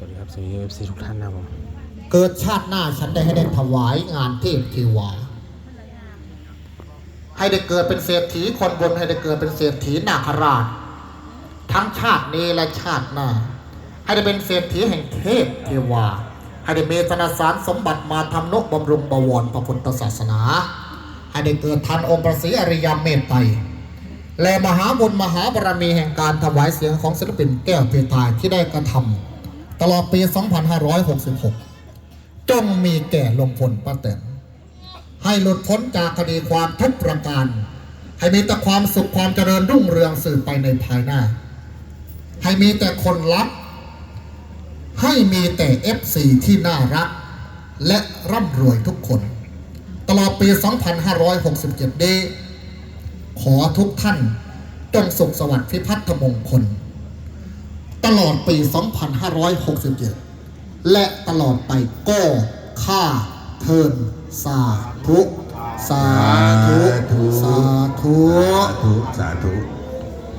สวัสดีครับสวัสดีเอฟซีทุกท่านนะผมเกิดชาติหน้าฉันได้ให้ได้ถวายงานเทพเทวาให้ได้เกิดเป็นเศรษฐีคนบนให้ได้เกิดเป็นเศรษฐีนาคราช ทั้งชาตินี้และชาติหน้า ให้ได้เป็นเศรษฐีแห่งเทพเทวา ให้ได้มีธนสารสมบัติมาทำนกบำรุงบวรพระพุทธศาสนา ให้ได้เกิดทันองค์พระศรีอริยเมตไตรและมหาบุญมหาบารมีแห่งการถวายเสียงของศิลปินแก้วเพทายที่ได้กระทำ ตลอดปี 2566 จงมีแก่ลงพลป้าแตนให้หลุดพ้นจากคดีความทุกประการ ให้มีแต่ความสุขความเจริญรุ่งเรืองสืบไปในภายหน้า ให้มีแต่คนรัก ให้มีแต่ FC ที่น่ารัก และร่ำรวยทุกคน ตลอดปี 2567 นี้ ขอทุกท่านจงสุขสวัสดิ์พิพัฒนมงคล ตลอดปี 2567 และตลอดไปก็ข้าเทินสาธุสาธุสาธุสาธุสาธุ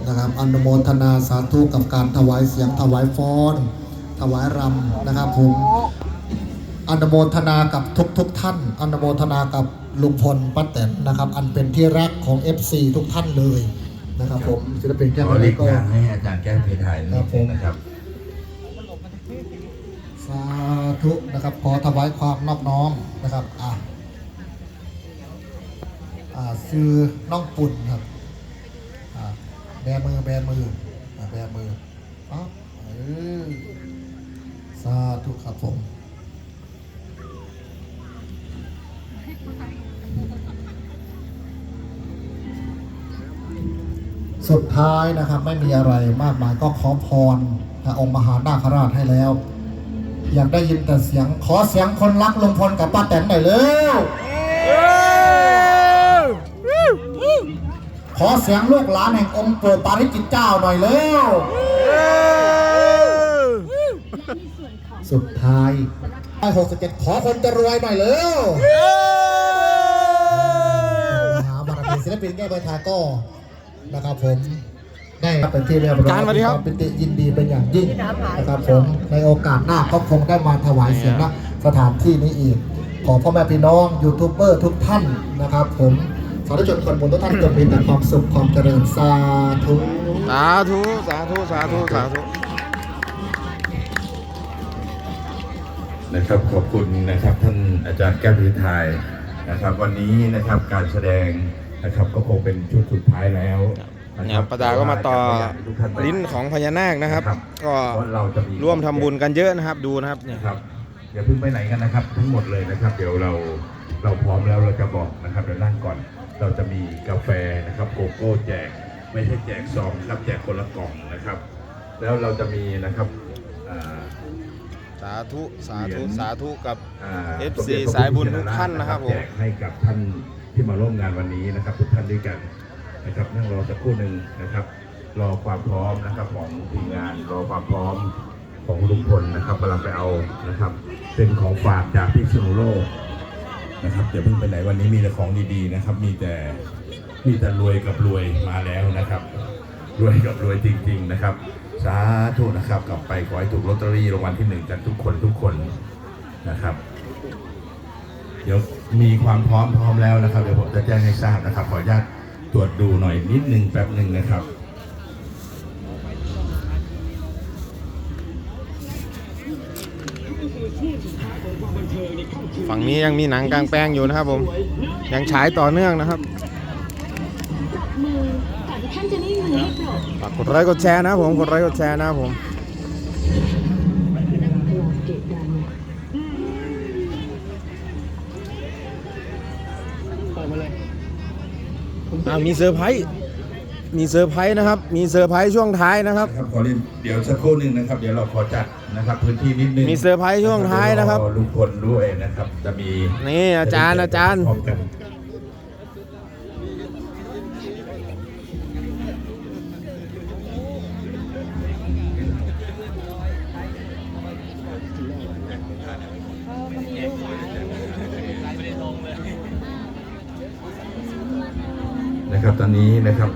นะครับอนุโมทนาสาธุกับการถวายเสียงถวายฟ้อน ถวายรำนะครับผมอนุโมทนากับทุกทุกๆท่านอนุโมทนากับลุงพลป้าแตนนะครับ อันเป็นที่รักของ FC ทุกท่านเลย นะครับผมศิลปินแก้วขอเพเรีชยรกก็อย่างให้อาจารย์แก้วเพทายนิดนึงนะครับ สาธุนะครับขอถวายความนอบน้อมนะครับอะอ่าซื้อน้องปุ่นครับอ่าแบมือแบมืออ่าแบมือปั๊บเออสาธุครับผม สุดท้ายนะครับไม่มีอะไรมากมายก็ขอพรนะองค์มหานาคราชให้แล้ว อยากได้ยินแต่เสียงขอเสียงคนรักลุงพลกับป้าแตนหน่อยเร็วขอเสียงลูกหลานแห่งองค์ปู่ปาริจิตเจ้าหน่อยเร็วสุดท้ายไอ้หกสิบเจ็ดขอคนจะรวยหน่อยเร็วมหาบารมีศิลปินแก้ใบทาก็ นะครับผมได้รับเป็นที่เรียบร้อยอาจารย์สวัสดีครับมีวามปิติยินดีเป็นอย่างยิ่งนะครับผมในโอกาสหน้าก็คงได้มาถวายเสียงณสถานที่นี้อีก ขอพ่อแม่พี่น้องยูทูบเบอร์ทุกท่านนะครับ ผมสาธุชนคนบุญทุกท่านจงมีแต่ความสุขความเจริญสาธุสาธุสาธุสาธุสาธุนะครับขอบคุณนะครับท่านอาจารย์แก้วเพทายนะครับ วันนี้นะครับการแสดง นะครับก็คงเป็นชุดสุดท้ายแล้วนะเนี่คยรับประดาก็มาต่ออยากให้ทุกท่านไปลิ้นของพญานาคนะครับครับก็เพราะเราจะมีร่วมทำบุญกันเยอะนะครับดูนะครับเนี่ยนะครับอย่าเพิ่งไปไหนกันนะครับ ทั้งหมดเลยนะครับ เดี๋ยวเราเราพร้อมแล้วเราจะบอกนะครับเดี๋ยวนั่งก่อน เราจะมีกาแฟนะครับโกโก้แจก ไม่ใช่แจกซองนะครับแจกคนละกล่องนะครับ แล้วเราจะมีนะครับอ่าสาธุสาธุสาธุกับอ่า FC สมเด็จพระสายบุญทุกท่านนะครับผมแจกให้กับท่าน ที่มาร่วมงานวันนี้นะครับ ทุกท่านด้วยกันนะครับนั่งรอสักครู่หนึ่งนะครับ รอความพร้อมนะครับของทีมงานรอความพร้อมของลุงพลนะครับกำลังไปเอานะครับเป็นของฝากจากพิษณุโลกนะครับอย่าเพิ่งไปไหนวันนี้มีแต่ของดีๆนะครับ มีแต่มีแต่รวยกับรวยมาแล้วนะครับ รวยกับรวยจริง ๆนะครับสาธุนะครับกลับไปขอให้ถูกลอตเตอรี่รางวัลที่หนึ่งกันทุกคนทุกคนนะครับ เดี๋ยวมีความพร้อมพร้อมแล้วนะครับ เดี๋ยวผมจะแจ้งให้ทราบนะครับ ขออนุญาตตรวจดูหน่อยนิดนึงแป๊บหนึ่งนะครับฝั่งนี้ยังมีหนังกลางแปลงอยู่นะครับผม ยังฉายต่อเนื่องนะครับจับมือก่อนที่ท่านจะไม่มือให้โปรดฝากกดไลค์กดแชร์นะครับผม กดไลค์กดแชร์นะ ครับผมอ่ามีเซอร์ไพรส์มีเซอร์ไพรส์นะครับ มีเซอร์ไพรส์ช่วงท้ายนะครับครับขอเรียนเดี๋ยวสักครู่หนึ่งนะครับ เดี๋ยวเราขอจัดนะครับพื้นที่นิดนึงมีเซอร์ไพรส์ช่วงท้ายนะครับเดี๋วอลุงพลด้วยนะครับ จะมีนี่อาจารย์อาจารย์พร้อมกัน นะครับ ตอนนี้นะครับ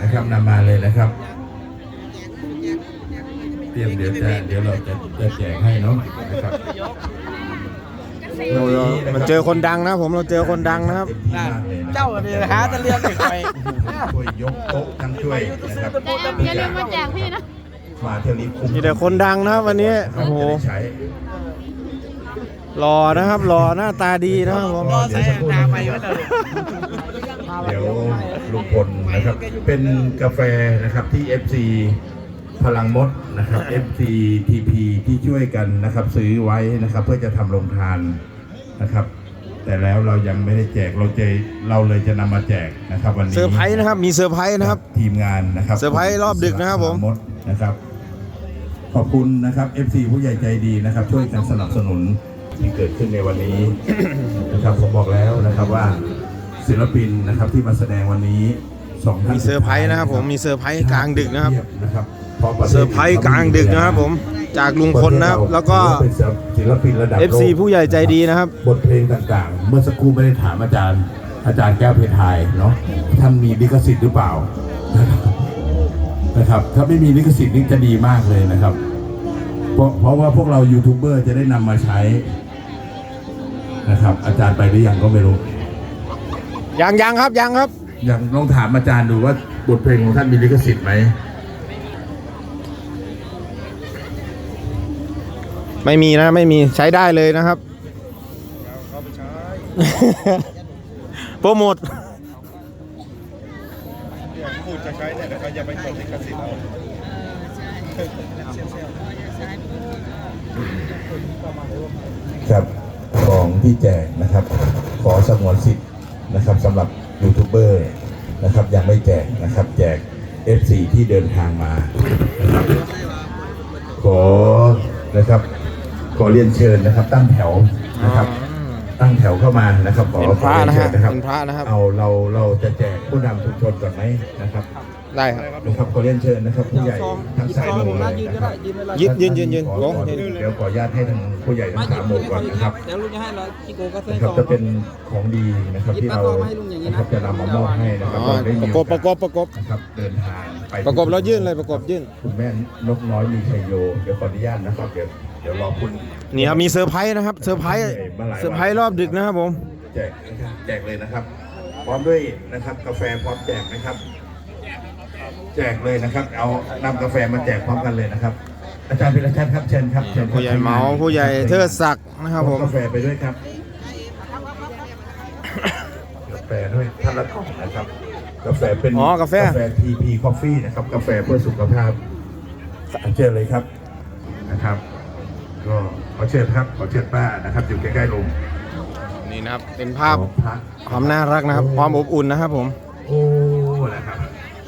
นะครับนำมาเลยนะครับ เตรียมเดี๋ยวจะเดี๋ยวเราจะจะแจกให้เนาะนะครับเราเราเจอคนดังนะครับผมเราเจอคนดังนะครับเจ้าเนี่ยหาจะเรียกเด็กไป ช่วยยกโต๊ะทั้งช่วยนะครับอย่าลืมมาแจกพี่นะ มาเที่ยวนี้คุ้มมีแต่คนดังนะครับวันนี้โอ้โห จะได้ใช้ หล่อนะครับหล่อหน้าตาดีนะครับผมรอใส่ตาไปไว้เลยเดี๋ยวลุงพลนะครับ เป็นกาแฟนะครับที่ FC พลังมดนะครับ FC TP ที่ช่วยกันนะครับ ซื้อไว้นะครับ เพื่อจะทำโรงทานนะครับ แต่แล้วเรายังไม่ได้แจกเราจะเราเลยจะนำมาแจกนะครับ วันนี้เซอร์ไพรส์นะครับมีเซอร์ไพรส์นะครับทีมงานนะครับเซอร์ไพรส์รอบดึกนะครับผมพลังมดนะครับขอบคุณนะครับ FC ผู้ใหญ่ใจดีนะครับ ช่วยกันสนับสนุน ที่เกิดขึ้นในวันนี้นะครับผมบอกแล้วนะครับว่าศิลปินนะครับที่มาแสดงวันนี้สองท่านมีเซอร์ไพรส์นะครับผมมีเซอร์ไพรส์กลางดึกนะครับนะครับพาะปะทศเซอร์ไพรส์กลางดึกนะครับผมจากลุงพลนะครับ แล้วก็ถือว่าเป็นศิลปินระดับโลก FC ผู้ใหญ่ใจดีนะครับ บทเพลงต่างๆ เมื่อสักครู่ไม่ได้ถามอาจารย์ อาจารย์แก้วเพทายเนาะท่านมีลิขสิทธิ์หรือเปล่านะครับ ถ้าไม่มีลิขสิทธิ์นี่จะดีมากเลยนะครับ เพราะเพราะว่าพวกเรายูทูบเบอร์จะได้นำมาใช้ นะครับ อาจารย์ไปหรือยังก็ไม่รู้ ยังยังครับยังครับ ยังลองถามอาจารย์ดูว่าบทเพลงของท่านมีลิขสิทธิ์ไหมไม่มีนะไม่มีใช้ได้เลยนะครับ โปรโมทพูดจะใช้เนี่ยเดี๋ยวเขาจะไปกดลิขสิทธิ์เอาครับ ของที่แจกนะครับ ขอสงวนสิทธิ์นะครับสำหรับยูทูบเบอร์นะครับยังไม่แจกนะครับ แจก F4 ที่เดินทางมานะครับขอนะครับ ขอเรียนเชิญนะครับ ตั้งแถวนะครับ ตั้งแถวเข้ามานะครับขอเป็นพระขอเยนะเชิฮะญนะครับ เป็นพระนะครับ เอาเราเราจะแจกผู้นำชุมชนก่อนไหมนะครับ ได้ครับ นะครับขอเรียนเชิญนะครับผู้ใหญ่ทั้งสายหมู่เลยนะครับยืนยืนยืนยืนขอโอ้ขอเดี๋ยวขออนุญาตให้ทางผู้ใหญ่ทั้งสามหมู่ก่อนนะครับเดี๋ยวลุงจะให้เราพี่โกก็เส้นนะครับซอง จะเป็นของดีนะครับที่เราหยิบปากกามาให้ลุงอย่างนี้นะนะครับจะนำมามอบให้นะครับอ๋อเราได้ปมีระกโอบประกกาบประกบ นะครับเดินทางไปประกบแล้วยื่นเลยประกบยื่น คุณแม่นกน้อยมีชัยโยเดี๋ยวขออนุญาตนะครับเดี๋ยวเดี๋ยวรอคุณนี่ครับมีเซอร์ไพรส์นะครับเซอร์ไพรส์เซอร์ไพรส์รอบดึกนะครับผม แจกนะครับแจกเลยนะครับ พร้อมด้วยนะครับกาแฟพร้อมแจกนะครับ แจกเลยนะครับ เอานำกาแฟมาแจกพร้อมกันเลยนะครับ อาจารย์พิรชัดครับเชิญครับเชิญครับผู้ใหญ่เหมาผู้ใหญ่เทิดศักดิ์นะครับผมกาแฟไปด้วยครับกาแฟด้วยท่านละกล่องนะครับ กาแฟเป็นอ๋อกาแฟกาแฟ TP Coffee นะครับ กาแฟเพื่อสุขภาพเชิญเลยครับนะครับ ก็ขอเชิญครับขอเชิญป้านะครับ อยู่ใกล้ๆลุงนี่นะครับเป็นภาพของพระความน่ารักนะครับ ความอบอุ่นนะครับผม โอ้นะครับ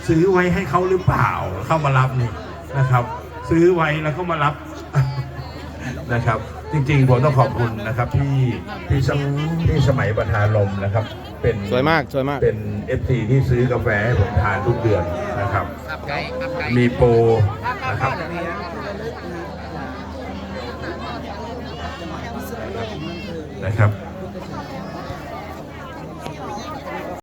ซื้อไว้ให้เขาหรือเปล่าเข้ามารับนี่นะครับ ซื้อไว้แล้วก็มารับนะครับ จริงๆผมต้องขอบคุณนะครับที่ที่สมที่สมัยประธานลมนะครับ เป็นสวยมากสวยมากเป็น FC ที่ซื้อกาแฟให้ผมทานทุกเดือนนะครับ มีโปรนะครับนะครับ